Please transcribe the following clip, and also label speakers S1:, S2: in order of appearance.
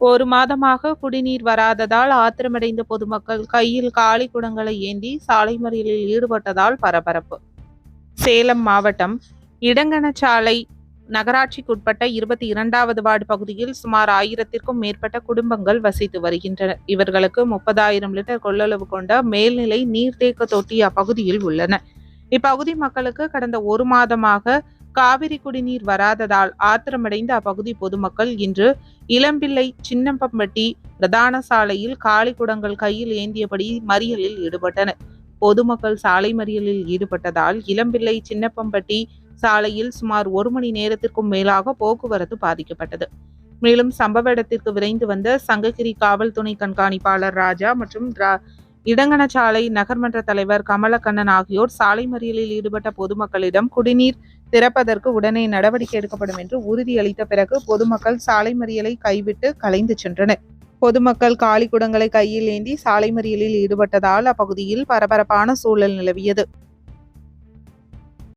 S1: ஒரு மாதமாக குடிநீர் வராததால் ஆத்திரமடைந்த பொதுமக்கள் கையில் காலி குடங்களை ஏந்தி சாலை மறியலில் ஈடுபட்டதால் பரபரப்பு. சேலம் மாவட்டம் இடங்கணச்சாலை நகராட்சிக்குட்பட்ட இருபத்தி இரண்டாவது வார்டு பகுதியில் சுமார் ஆயிரத்திற்கும் மேற்பட்ட குடும்பங்கள் வசித்து வருகின்றன. இவர்களுக்கு முப்பதாயிரம் லிட்டர் கொள்ளளவு கொண்ட மேல்நிலை நீர்த்தேக்க தொட்டி அப்பகுதியில் உள்ளன. இப்பகுதி மக்களுக்கு கடந்த ஒரு மாதமாக காவிரி குடிநீர் வராததால் ஆத்திரமடைந்த அப்பகுதி பொதுமக்கள் இன்று இளம்பிள்ளை சின்னம்பம்பட்டி பிரதான சாலையில் காலி குடங்கள் கையில் ஏந்தியபடி மறியலில் ஈடுபட்டனர். பொதுமக்கள் சாலை மறியலில் ஈடுபட்டதால் இளம்பிள்ளை சின்னப்பம்பட்டி சாலையில் சுமார் ஒரு மணி நேரத்திற்கும் மேலாக போக்குவரத்து பாதிக்கப்பட்டது. மேலும் சம்பவ இடத்திற்கு விரைந்து வந்த சங்ககிரி காவல் துணை கண்காணிப்பாளர் ராஜா மற்றும் ரா- நகர்மன்ற தலைவர் கமலக்கண்ணன் ஆகியோர் சாலை மறியலில் ஈடுபட்ட பொதுமக்களிடம் குடிநீர் திறப்பதற்கு உடனே நடவடிக்கை எடுக்கப்படும் என்று உறுதியளித்த பிறகு பொதுமக்கள் சாலை மறியலை கைவிட்டு கலைந்து சென்றனர். பொதுமக்கள் காலி குடங்களை கையில் ஏந்தி சாலை மறியலில் ஈடுபட்டதால் அப்பகுதியில் பரபரப்பான சூழல் நிலவியது.